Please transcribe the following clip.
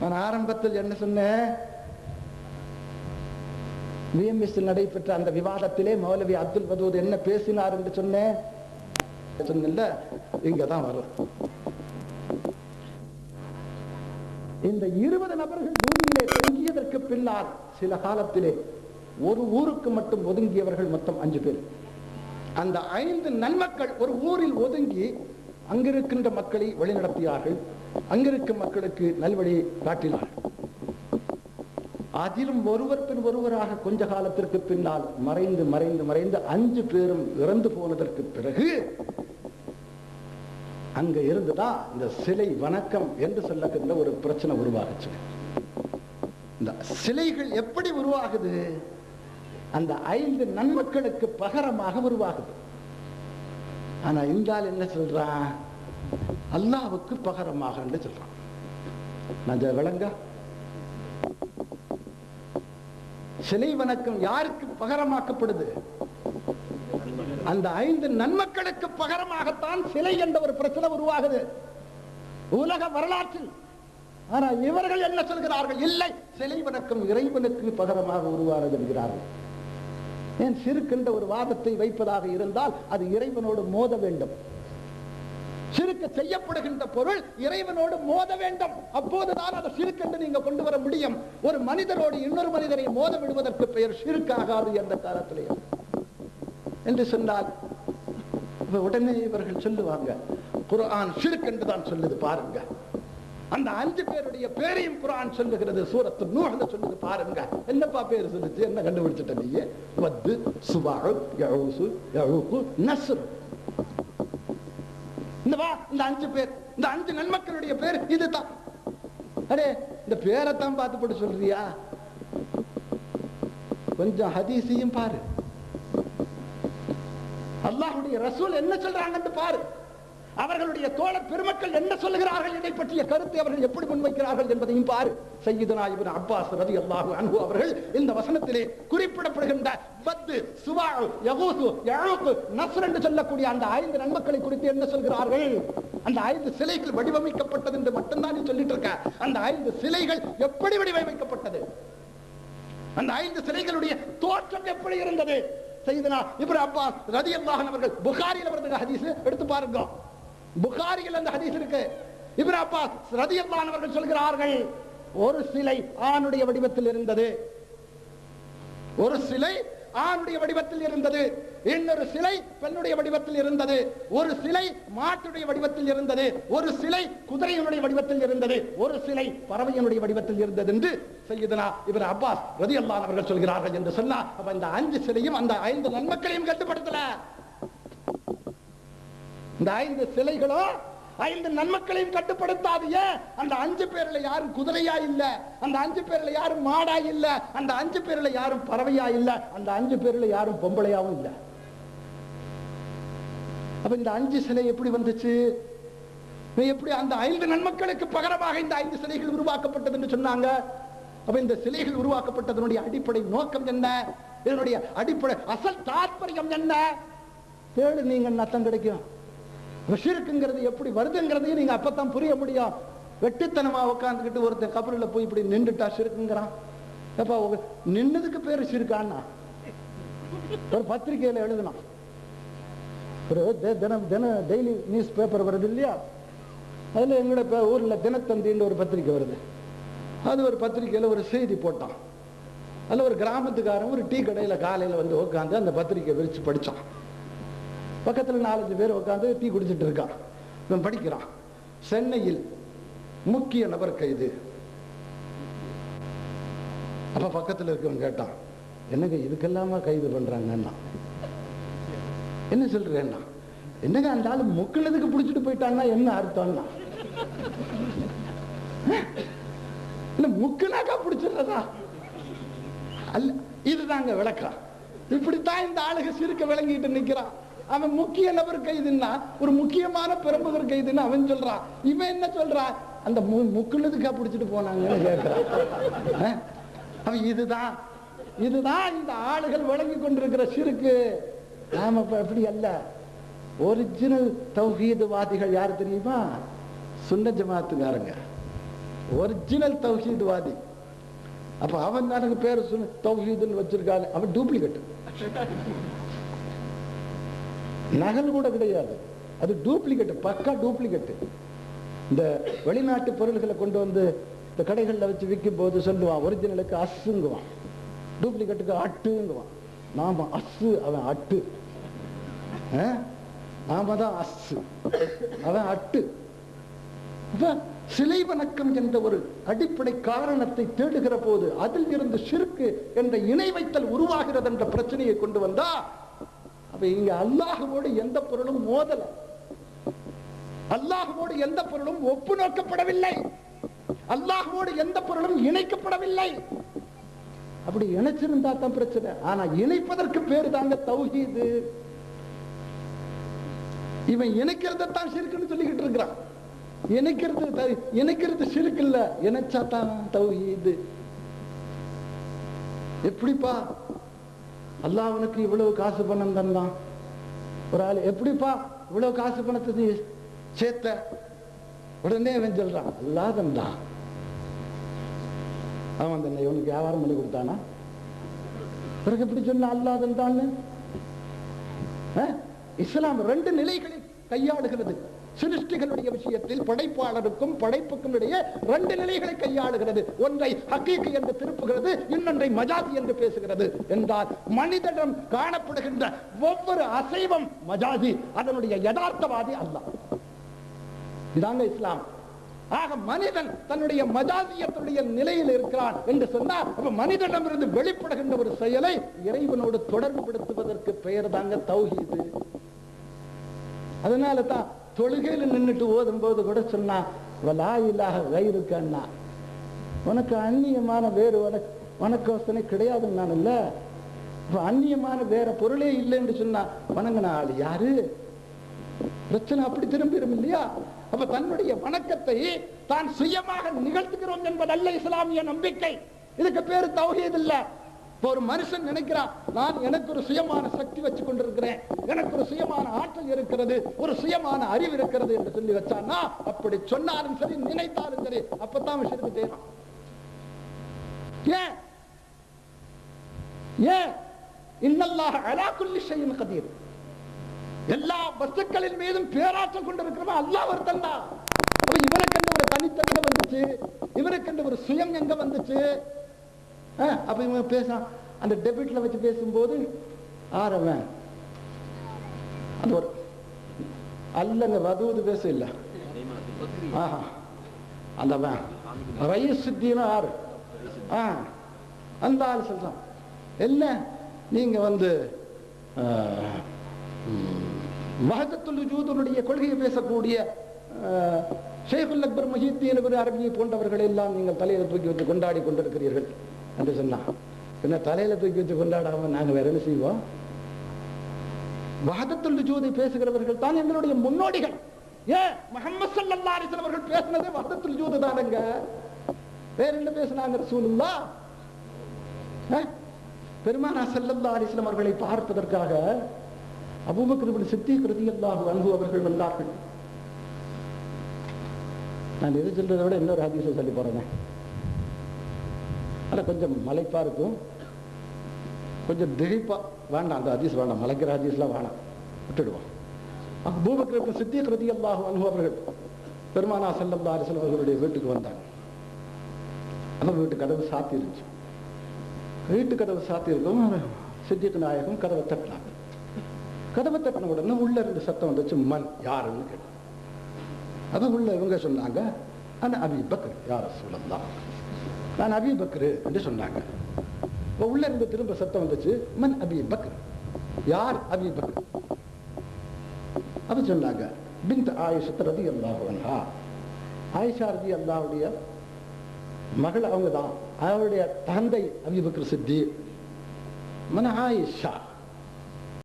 நான் ஆரம்பத்தில் என்ன சொன்னேன்? விஎம்எஸ் நடைபெற்ற அந்த விவாதத்திலே மௌலவி அப்துல் வதூத் என்ன பேசினார் என்று சொன்னேன். சொன்ன இங்கதான் வரும். இந்த இருபது நபர்கள் பூமியிலே தங்கியதற்கு பின்னால் சில காலத்திலே ஒரு ஊருக்கு மட்டும் ஒதுங்கியவர்கள் மொத்தம் அஞ்சு பேர். அந்த ஐந்து நன்மக்கள் ஒரு ஊரில் ஒதுங்கி அங்கிருக்கின்ற மக்களை வழிநடத்தினார்கள் அங்கிருக்கும் மக்களுக்கு நல்வழியை காட்டினார்கள். அதிலும் ஒருவர் பின் ஒருவராக கொஞ்ச காலத்திற்கு பின்னால் மறைந்து மறைந்து மறைந்து அஞ்சு பேரும் இறந்து போனதற்கு பிறகு அங்க இருந்துதான் இந்த சிலை வணக்கம் என்று சொல்லக்கின்ற ஒரு பிரச்சனை உருவாகுச்சு இந்த சிலைகள் எப்படி உருவாகுது? அந்த ஐந்து நன்மக்களுக்கு பகரமாக உருவாகுது. ஆனா இந்த ஆள் என்ன சொல்றான் அல்லாவுக்கு பகரமாக என்று சொல்றான். நான் விளங்க. சிலை வணக்கம் யாருக்கு பகரமாக்கப்படுது? அந்த ஐந்து நன்மக்களுக்கு பகரமாகத்தான் சிலை என்ற ஒரு பிரச்சனை உருவாகுது. உலக வரலாற்றில். ஆனா இவர்கள் என்ன சொல்கிறார்கள்? இல்லை சிலை வணக்கம் இறைவனுக்கு பகரமாக உருவாகிறது என்கிறார்கள். ஏன் சிறுக்கின்ற ஒரு வாதத்தை வைப்பதாக இருந்தால் அது இறைவனோடு மோத வேண்டும். சிறுக்க செய்யப்படுகின்ற பொருள் இறைவனோடு மோத வேண்டும். அப்போதுதான் அதை சிறுக்கென்று நீங்க கொண்டு வர முடியும். ஒரு மனிதரோடு இன்னொரு மனிதரை மோத விடுவதற்கு பெயர் சிறுக்காகாது என்ற காலத்திலேயே என்று சொன்னால் உடனே இவர்கள் சொல்லுவாங்க குரான் சிறுக்கென்று தான் சொல்லுது பாருங்க. அந்த அஞ்சு பேருடைய பேரையும் குரான் சொல்லுகிறது சூரத்து நூஹ்ல சொல்லுது பாருங்க. என்னப்பா பேர் சொல்லுச்சு? என்ன கண்டுபிடிச்சிட்ட நீ? வத்து சுபாஉ யஊசு யஊகு நஸ்ர். இந்த வா இந்த அஞ்சு பேர். இந்த அஞ்சு நன்மக்களுடைய பேர் இதுதான். அடே இந்த பேரைத்தான் பார்த்து போட்டு சொல்றியா? கொஞ்சம் ஹதீஸையும் பாரு. அல்லாஹுடைய ரசூல் என்ன சொல்றாங்கன்னு பாரு. அவர்களுடைய தோழர் பெருமக்கள் என்ன சொல்லுகிறார்கள்? இதை பற்றிய கருத்தை அவர்கள் எப்படி முன்வைக்கிறார்கள் என்பதையும் பாரு. சையீதனாயிபின் அப்பாஸ் ரதி அல்லாஹு அன்பு அவர்கள் இந்த வசனத்திலே குறிப்பிடப்படுகின்ற பத்து சுவாஉ யகூசு நஸ்ர் என்று சொல்லக்கூடிய அந்த ஐந்து நன்மக்களை குறித்து என்ன சொல்கிறார்கள்? அந்த ஐந்து சிலைகள் வடிவமைக்கப்பட்டது என்று மட்டும்தான் நீ சொல்லிட்டு இருக்க. அந்த ஐந்து சிலைகள் எப்படி வடிவமைக்கப்பட்டது? அந்த ஐந்து சிலைகளுடைய தோற்றம் எப்படி இருந்தது? செய்தனா இப்னு அப்பாஸ் ரதி அல்லாஹன் அவர்கள் புகாரியில் வருது ஹதீஸ் எடுத்து பாருங்க. புகாரியில் அந்த ஹதீஸ் இருக்கு. இப்னு அப்பாஸ் ரலியல்லாஹு சொல்கிறார்கள் ஒரு சிலை ஆணுடைய வடிவத்தில் இருந்தது. ஒரு சிலை ஆணுடைய வடிவத்தில் இருந்தது. இன்னொரு சிலை பெண்ணுடைய வடிவத்தில் இருந்தது. ஒரு சிலை மாட்டுடைய வடிவத்தில் இருந்தது. ஒரு சிலை குதிரையினுடைய வடிவத்தில் இருந்தது. ஒரு சிலை பறவையினுடைய வடிவத்தில் இருந்தது என்று செய்யுதனா இவர் அப்பாஸ் ரதி அவர்கள் சொல்கிறார்கள் என்று சொன்னா அப்ப இந்த அஞ்சு சிலையும் அந்த ஐந்து நன்மக்களையும் கட்டுப்படுத்தல. இந்த ஐந்து சிலைகளும் ஐந்து நன்மக்களையும் கட்டுப்படுத்தாது ஏன் அந்த அஞ்சு பேர்ல யாரும் குதிரையா இல்ல அந்த அஞ்சு பேர்ல யாரும் மாடா இல்ல அந்த அஞ்சு பேர்ல யாரும் பறவையா இல்ல அந்த அஞ்சு பேர்ல யாரும் பொம்பளையாவும் இல்ல. அப்ப இந்த அஞ்சு சிலை எப்படி வந்துச்சு? எப்படி அந்த ஐந்து நன்மக்களுக்கு பகரமாக இந்த ஐந்து சிலைகள் உருவாக்கப்பட்டது என்று சொன்னாங்க? அப்ப இந்த சிலைகள் உருவாக்கப்பட்டதனுடைய அடிப்படை நோக்கம் என்ன? இதனுடைய அடிப்படை அசல் தாற்பயம் என்ன? தேடு நீங்க நத்தம் கிடைக்கும்? ரிஷிருக்குங்கிறது எப்படி வருதுங்கிறதையும் நீங்க அப்பதான் புரிய முடியும் வெட்டித்தனமாக உட்காந்துக்கிட்டு ஒருத்தன் கபரில் போய் இப்படி நின்றுட்டா ஷிருக்குங்கிறான் அப்பா நின்னதுக்கு பேரு ஷிருக்கான்னா ஒரு பத்திரிகையில் எழுதணும் ஒரு தி- தினம் தின டெய்லி நியூஸ் பேப்பர் வருது இல்லையா? அதுல எங்களோட ஊரில் ஊர்ல தினத்தந்தின்னு ஒரு பத்திரிக்கை வருது. அது ஒரு பத்திரிக்கையில ஒரு செய்தி போட்டான். அதுல ஒரு கிராமத்துக்காரன் ஒரு டீ கடையில காலையில வந்து உட்காந்து அந்த பத்திரிக்கை விரிச்சு படிச்சான். பக்கத்தில் நாலஞ்சு பேர் உட்காந்து டீ குடிச்சிட்டு இருக்கான் இவன் படிக்கிறான். சென்னையில் முக்கிய நபர் கைது. அப்ப பக்கத்துல இருக்கவன் கேட்டான் என்னங்க இதுக்கெல்லாமா கைது பண்றாங்கன்னா? என்ன சொல்றேன்னா என்னங்க அந்த ஆளு முக்கினதுக்கு பிடிச்சிட்டு போயிட்டான்னா என்ன அர்த்தம்னா? இல்ல முக்குனாக்கா பிடிச்சிடுறதா? அல்ல இதுதாங்க விளக்கம். இப்படித்தான் இந்த ஆளுக சிறுக்க விளங்கிட்டு நிக்கிறான். அவன் முக்கிய நபர் கைதுன்னா ஒரு முக்கியமான பிரமுகர் கைதுன்னு அவன் சொல்றான் இவன் என்ன சொல்றான் அந்த மு- முக்குள்ளதுக்கா பிடிச்சிட்டு போனாங்கன்னு கேட்கிறான் அவன் இதுதான். இதுதான் இந்த ஆளுகள் வழங்கி கொண்டிருக்கிற சிறுக்கு. நாம இப்ப அப்படி அல்ல? ஒரிஜினல் தௌஹீதுவாதிகள் யார் தெரியுமா? சுன்ன ஜமாத்துக்காரங்க. ஒரிஜினல் தௌஹீதுவாதி. அப்ப அவன் எனக்கு பேர் தௌஹீதுன்னு வச்சிருக்காங்க அவன் டூப்ளிகேட் நகல் கூட கிடையாது. அது டூப்ளிகேட் பக்கா டூப்ளிகேட் இந்த வெளிநாட்டு பொருள்களை கொண்டு வந்து இந்த கடைகளில் வச்சு விற்கும் போது சொல்லுவான் ஒரிஜினலுக்கு அஸ்ஸுங்குவான். டூப்ளிகேட்டுக்கு அட்டுங்குவான். நாம அஸ்ஸு அவன் அட்டு. நாம தான் அஸ்ஸு. அவன் அட்டு. சிலை வணக்கம் என்ற ஒரு அடிப்படை காரணத்தை தேடுகிற போது அதில் இருந்து சிறுக்கு என்ற இணை வைத்தல் உருவாகிறது என்ற பிரச்சனையை கொண்டு வந்தா அப்ப இங்க அல்லாஹுவோடு எந்த பொருளும் மோதல. அல்லாஹுவோடு எந்த பொருளும் ஒப்பு நோக்கப்படவில்லை அல்லாஹுவோடு எந்த பொருளும் இணைக்கப்படவில்லை. அப்படி இணைச்சிருந்தா தான் பிரச்சனை. ஆனா இணைப்பதற்கு பேரு தாங்க தௌஹீது. இவன் இணைக்கிறத தான் சிறுக்குன்னு சொல்லிக்கிட்டு இருக்கிறான். இணைக்கிறது இணைக்கிறது சிறுக்கு இல்ல இணைச்சா தான் தௌஹீது. எப்படிப்பா? அல்லாஹ் அவனுக்கு இவ்வளவு காசு பணம் தந்தான். ஒரு ஆள் எப்படிப்பா இவ்வளவு காசு பணத்தை நீ சேர்த்த? உடனே அவன் சொல்றான் அல்லா தந்தான் அவன் தந்தை இவனுக்கு வியாபாரம் பண்ணி கொடுத்தானா? பிறகு எப்படி சொன்ன அல்லாஹ் தந்தான்னு? இஸ்லாம் ரெண்டு நிலைகளை கையாளுகிறது. சிருஷ்டிகளுடைய விஷயத்தில் படைப்பாளருக்கும் படைப்புக்கும் இடையே ரெண்டு நிலைகளை கையாளுகிறது. ஒன்றை ஹக்கீக்கு என்று திருப்புகிறது இன்னொன்றை மஜாதி என்று பேசுகிறது. என்றால் மனிதனிடம் காணப்படுகின்ற ஒவ்வொரு அசைவம் மஜாதி அதனுடைய யதார்த்தவாதி அல்ல இதாங்க இஸ்லாம். ஆக மனிதன் தன்னுடைய மஜாதியத்துடைய நிலையில் இருக்கிறான் என்று சொன்னால் அப்ப மனிதனிடமிருந்து வெளிப்படுகின்ற ஒரு செயலை இறைவனோடு தொடர்பு படுத்துவதற்கு பெயர் தாங்க தௌஹீது. அதனால தான் தொழுகையில் நின்னுட்டு ஓதும் போது கூட சொன்னா வலா இல்லாக வயிறுக்கு அண்ணா. உனக்கு அந்நியமான வேறு உனக்கு வணக்கோசனை கிடையாதுன்னு நான் இல்ல இப்ப அந்நியமான வேற பொருளே இல்லைன்னு சொன்னா வணங்கின ஆள் யாரு? பிரச்சனை அப்படி திரும்பிடும் இல்லையா? அப்ப தன்னுடைய வணக்கத்தை தான் சுயமாக நிகழ்த்துகிறோம் என்பதல்ல இஸ்லாமிய நம்பிக்கை. இதுக்கு பேரு தௌஹீத் இல்லை. ஒரு மனுஷன் நினைக்கிறான் நான் எனக்கு ஒரு சுயமான சக்தி வச்சு கொண்டிருக்கிறேன் எனக்கு ஒரு சுயமான ஆற்றல் இருக்கிறது ஒரு சுயமான அறிவு இருக்கிறது என்று சொல்லி வச்சான்னா அப்படி சொன்னாலும் சரி நினைத்தாலும் சரி அப்பதான் விஷயத்துக்கு தேடும் ஏன்? ஏன்? இன்னல்லாக அலாக்குள்ளி செய்யும் கதீர். எல்லா வஸ்துக்களின் மீதும் பேராற்றல் கொண்டிருக்கிறவன் அல்லா ஒருத்தன் தான். அப்ப ஒரு தனித்தன்மை வந்துச்சு இவனுக்கென்று ஒரு சுயம் எங்க வந்துச்சு? அப்ப இவன் பேசான் அந்த டெபிட்ல வச்சு பேசும்போது ஆரவன் அந்த ஒரு அல்லங்க வதூது பேச இல்லை. ஆஹா அந்தவன் ரயிசுத்தீன ஆறு. ஆ அந்த ஆள் சொல்றான். என்ன? நீங்க வந்து மஹதத்துல் ஜூதனுடைய கொள்கையை பேசக்கூடிய ஆஹ், ஷேகுல் அக்பர் மஹீத்தீன் இவர் அரபியை போன்றவர்கள் எல்லாம் நீங்கள் தலையில தூக்கி வைத்து கொண்டாடி கொண்டிருக்கிறீர்கள். என்று சொன்னான். என்ன தலையில தூக்கி வச்சு கொண்டாடாம நாங்க வேற என்ன செய்வோம்? வஹதத்துல் வஜூதை பேசுகிறவர்கள் தான் எங்களுடைய முன்னோடிகள். ஏன் முஹம்மது ஸல்லல்லாஹு அலைஹி அவர்கள் பேசினதே வஹதத்துல் வஜூது தானங்க? வேற என்ன பேசினாங்க ரசூலுல்லாஹ் பெருமானா ஸல்லல்லாஹு அலைஹி அவர்களை பார்ப்பதற்காக அபூபக்கர் இப்னு சித்தீக் ரலியல்லாஹு அவர்கள் வந்தார்கள். நான் எது சொல்றதை விட இன்னொரு ஹதீஸை சொல்லி போறேன். ஆனா கொஞ்சம் மலைப்பாக இருக்கும். கொஞ்சம் திகைப்பாக வேண்டாம் அந்த ஹதீஸ் வேண்டாம். மலைக்கிற ஹதீஸ்லாம் வேணாம். விட்டுடுவோம். அபூபக்கர் இப்னு சித்தீக் ரலியல்லாஹு அன்ஹு அவர்கள் பெருமானா ஸல்லல்லாஹு அலைஹி அவர்களுடைய வீட்டுக்கு வந்தாங்க. அந்த வீட்டு கதவு சாத்தி இருந்துச்சு வீட்டு கதவு சாத்தி இருக்கும் சித்திக் நாயகம் கதவை தட்டினாங்க. கதவை தட்டின உடனே உள்ள இருந்து சத்தம் வந்துச்சு மண் யாருன்னு கேட்டாங்க அதான் உள்ள இவங்க சொன்னாங்க ஆனால் அபி பக்கர் யார் சொல்லலாம் நான் அபி பக்ரு என்று சொன்னாங்க. இப்போ உள்ள இருந்து திரும்ப சத்தம் வந்துச்சு மன் அபி பக்ரு யார் அபி பக்ரு அப்ப சொன்னாங்க. பிந்த் ஆயுஷத்து ரதி அல்லாஹ் ஆயிஷா ரதி அல்லாவுடைய மகள் அவங்க தான் அவருடைய தந்தை அபி பக்ரு சித்தி மன ஆயிஷா.